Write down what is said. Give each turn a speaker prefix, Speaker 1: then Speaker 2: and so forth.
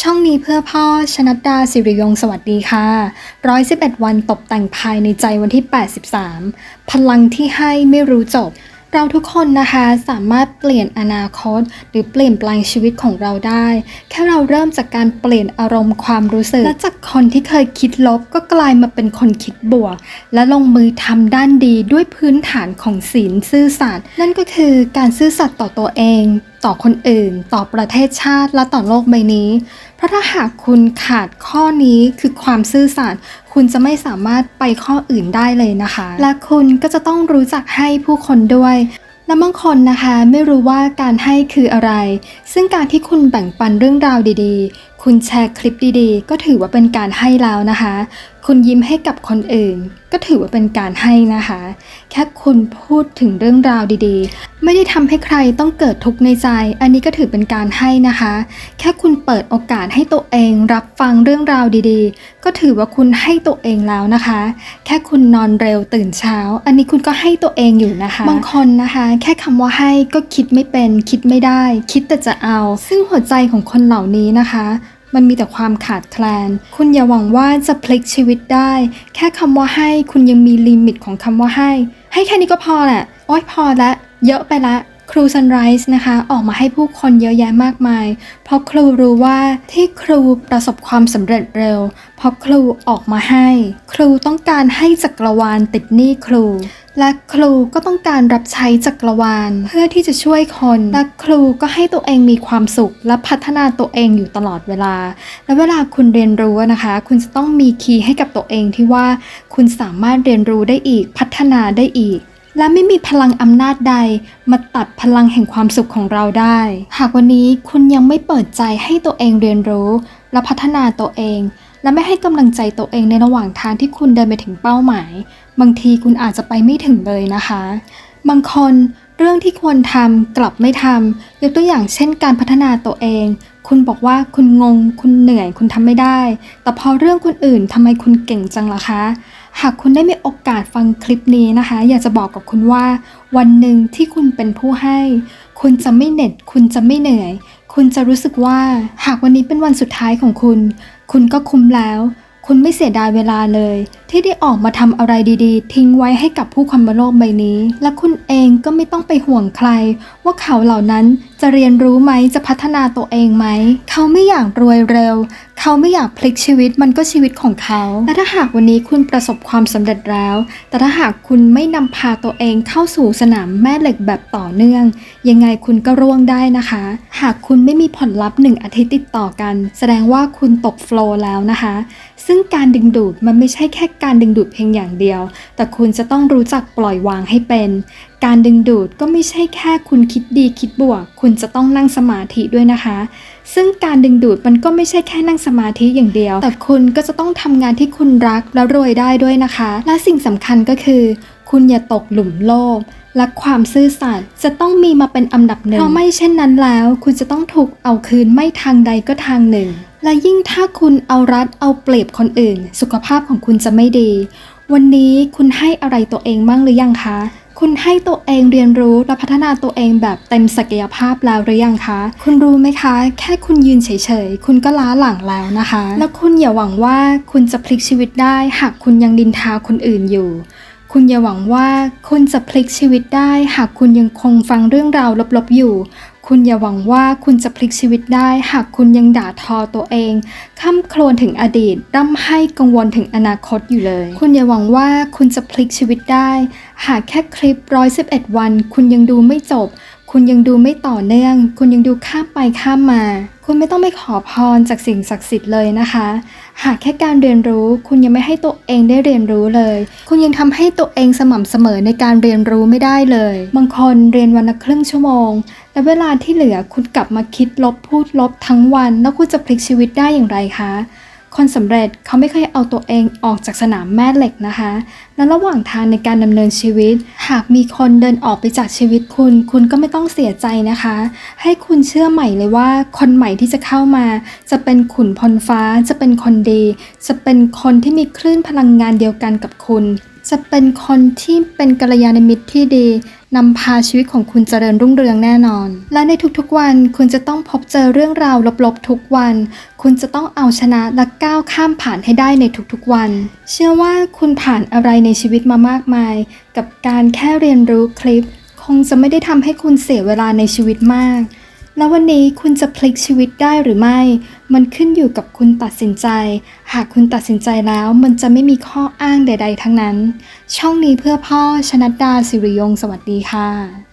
Speaker 1: ช่องนี้เพื่อพ่อชนัดดาสิริยงสวัสดีค่ะ 111 วันตกแต่งภายในใจวันที่ 83 พลังที่ให้ไม่รู้จบ เราทุกคนนะคะสามารถเปลี่ยนอนาคต หรือเปลี่ยนแปลงชีวิตของเราได้ แค่เราเริ่มจากการเปลี่ยนอารมณ์ความรู้สึก และจากคนที่เคยคิดลบก็กลายมาเป็นคนคิดบวก และลงมือทำด้านดีด้วยพื้นฐานของศีลซื่อสัตย์นั่นก็คือการซื่อสัตย์ต่อตัวเอง ต่อคนอื่น ต่อประเทศชาติและต่อโลกใบนี้ เพราะถ้าหากคุณขาดข้อนี้คือความซื่อสัตย์ คุณจะไม่สามารถไปข้ออื่นได้เลยนะคะ และคุณก็จะต้องรู้จักให้ผู้คนด้วยและบางคนนะคะไม่รู้ว่าการให้คืออะไร ซึ่งการที่คุณแบ่งปันเรื่องราวดีๆ คุณแชร์คลิปดีๆ ก็ถือว่าเป็นการให้แล้วนะคะ คุณยิ้มให้กับคนอื่น ก็ถือว่าเป็นการให้นะคะ แค่คุณพูดถึงเรื่องราวดีๆ ไม่ได้ทำให้ใครต้องเกิดทุกข์ในใจ อันนี้ก็ถือเป็นการให้นะคะ แค่คุณเปิดโอกาสให้ตัวเองรับฟังเรื่องราวดีๆ ก็ถือว่าคุณให้ตัวเองแล้วนะคะ แค่คุณนอนเร็วตื่นเช้า อันนี้คุณก็ให้ตัวเองอยู่นะคะ บางคนนะคะ แค่คำว่าให้ก็คิดไม่เป็น คิดไม่ได้ คิดแต่จะเอา ซึ่งหัวใจของคนเหล่านี้นะคะ มันมีแต่ความขาดแคลน คุณอย่าหวังว่าจะพลิกชีวิตได้ แค่คำว่าให้คุณยังมีลิมิตของคำว่าให้ ให้แค่นี้ก็พอแหละโอ๊ยพอละ เยอะไปละครูซันไรส์นะคะออกมาให้ผู้คนเยอะแยะมากมาย เพราะครูรู้ว่าที่ครูประสบความสำเร็จเร็ว เพราะครูออกมาให้ ครูต้องการให้จักรวาลติดหนี้ครู และครูก็ต้องการรับใช้จักรวาล เพื่อที่จะช่วยคนและครูก็ให้ตัวเองมีความสุข และพัฒนาตัวเองอยู่ตลอดเวลา และเวลาคุณเรียนรู้นะคะ คุณจะต้องมีคีย์ให้กับตัวเองที่ว่าคุณสามารถเรียนรู้ได้อีกพัฒนาได้อีกและไม่มีพลังอำนาจใดมาตัดพลังแห่งความสุขของเราได้ หากวันนี้คุณยังไม่เปิดใจให้ตัวเองเรียนรู้ และพัฒนาตัวเอง และไม่ให้กำลังใจตัวเองในระหว่างทางที่คุณเดินไปถึงเป้าหมาย บางทีคุณอาจจะไปไม่ถึงเลยนะคะ บางคนเรื่องที่ควรทำกลับไม่ทำยกตัวอย่างเช่นการพัฒนาตัวเอง คุณบอกว่าคุณงง คุณเหนื่อยคุณทำไม่ได้ แต่พอเรื่องคนอื่นทำไมคุณเก่งจังล่ะคะ หากคุณได้มีโอกาสฟังคลิปนี้นะคะ อยากจะบอกกับคุณว่า วันหนึ่งที่คุณเป็นผู้ให้ คุณจะไม่เหน็ด คุณจะไม่เหนื่อย คุณจะรู้สึกว่าหากวันนี้เป็นวันสุดท้ายของคุณ คุณก็คุ้มแล้ว คุณไม่เสียดายเวลาเลย ที่ได้ออกมาทำอะไรดีๆ ทิ้งไว้ให้กับผู้คนบนโลกใบนี้ และคุณเองก็ไม่ต้องไปห่วงใคร ว่าเขาเหล่านั้นจะเรียนรู้ไหมจะพัฒนาตัวเองไหม เขาไม่อยากรวยเร็ว เขาไม่อยากพลิกชีวิตมันก็ชีวิตของเขาและถ้าหากวันนี้คุณประสบความสำเร็จแล้ว แต่ถ้าหากคุณไม่นำพาตัวเองเข้าสู่สนามแม่เหล็กแบบต่อเนื่อง ยังไงคุณก็ร่วงได้นะคะ หากคุณไม่มีผลลัพธ์หนึ่งอาทิตย์ติดต่อกัน แสดงว่าคุณตกโฟล์แล้วนะคะ ซึ่งการดึงดูดมันไม่ใช่แค่การดึงดูดเพียงอย่างเดียว แต่คุณจะต้องรู้จักปล่อยวางให้เป็น การดึงดูดก็ไม่ใช่แค่คุณคิดดีคิดบวก คุณจะต้องนั่งสมาธิด้วยนะคะ ซึ่งการดึงดูดมันก็ไม่ใช่แค่นั่งสมาธิอย่างเดียว แต่คุณก็จะต้องทำงานที่คุณรักและรวยได้ด้วยนะคะ และสิ่งสำคัญก็คือ คุณอย่าตกหลุมโลภและความซื่อสัตย์จะต้องมีมาเป็นอันดับหนึ่งเพราะไม่เช่นนั้นแล้ว คุณจะต้องถูกเอาคืนไม่ทางใดก็ทางหนึ่ง และยิ่งถ้าคุณเอารัดเอาเปรียบคนอื่น สุขภาพของคุณจะไม่ดี วันนี้คุณให้อะไรตัวเองบ้างหรือยังคะ คุณให้ตัวเองเรียนรู้และพัฒนาตัวเองแบบเต็มศักยภาพแล้วหรือยังคะ คุณรู้ไหมคะ แค่คุณยืนเฉยๆ คุณก็ล้าหลังแล้วนะคะ แล้วคุณอย่าหวังว่าคุณจะพลิกชีวิตได้หากคุณยังดินทาคนอื่นอยู่คุณอย่าหวังว่าคุณจะพลิกชีวิตได้ หากคุณยังคงฟังเรื่องราวลบๆอยู่ คุณอย่าหวังว่าคุณจะพลิกชีวิตได้ หากคุณยังด่าทอตัวเองข้ามโครวญถึงอดีตร่ำให้กังวลถึงอนาคตอยู่เลย คุณอย่าหวังว่าคุณจะพลิกชีวิตได้ หากแค่คลิป 111 วัน คุณยังดูไม่จบ คุณยังดูไม่ต่อเนื่อง คุณยังดูข้ามไปข้ามมา คุณไม่ต้องไปขอพรจากสิ่งศักดิ์สิทธิ์เลยนะคะ หากแค่การเรียนรู้ คุณยังไม่ให้ตัวเองได้เรียนรู้เลย คุณยังทำให้ตัวเองสม่ำเสมอในการเรียนรู้ไม่ได้เลย บางคนเรียนวันละครึ่งชั่วโมง และเวลาที่เหลือคุณกลับมาคิดลบพูดลบทั้งวัน แล้วคุณจะพลิกชีวิตได้อย่างไรคะ คนสำเร็จเขาไม่เคยเอาตัวเองออกจากสนามแม่เหล็กนะคะ และระหว่างทางในการดำเนินชีวิต หากมีคนเดินออกไปจากชีวิตคุณ คุณก็ไม่ต้องเสียใจนะคะ ให้คุณเชื่อใหม่เลยว่า คนใหม่ที่จะเข้ามา จะเป็นขุนพลฟ้า จะเป็นคนดี จะเป็นคนที่มีคลื่นพลังงานเดียวกันกับคุณ จะเป็นคนที่เป็นกัลยาณมิตรที่ดีนำพาชีวิตของคุณเจริญรุ่งเรืองแน่นอน และในทุกๆวันคุณจะต้องพบเจอเรื่องราวลบๆทุกวัน คุณจะต้องเอาชนะและก้าวข้ามผ่านให้ได้ในทุกๆวัน เชื่อว่าคุณผ่านอะไรในชีวิตมามากมาย กับการแค่เรียนรู้คลิป คงจะไม่ได้ทำให้คุณเสียเวลาในชีวิตมาก แล้ววันนี้คุณจะพลิกชีวิตได้หรือไม่ มันขึ้นอยู่กับคุณตัดสินใจ หากคุณตัดสินใจแล้วมันจะไม่มีข้ออ้างใด ๆ ทั้งนั้น ช่องนี้เพื่อพ่อชนัดดาสิริยง สวัสดีค่ะ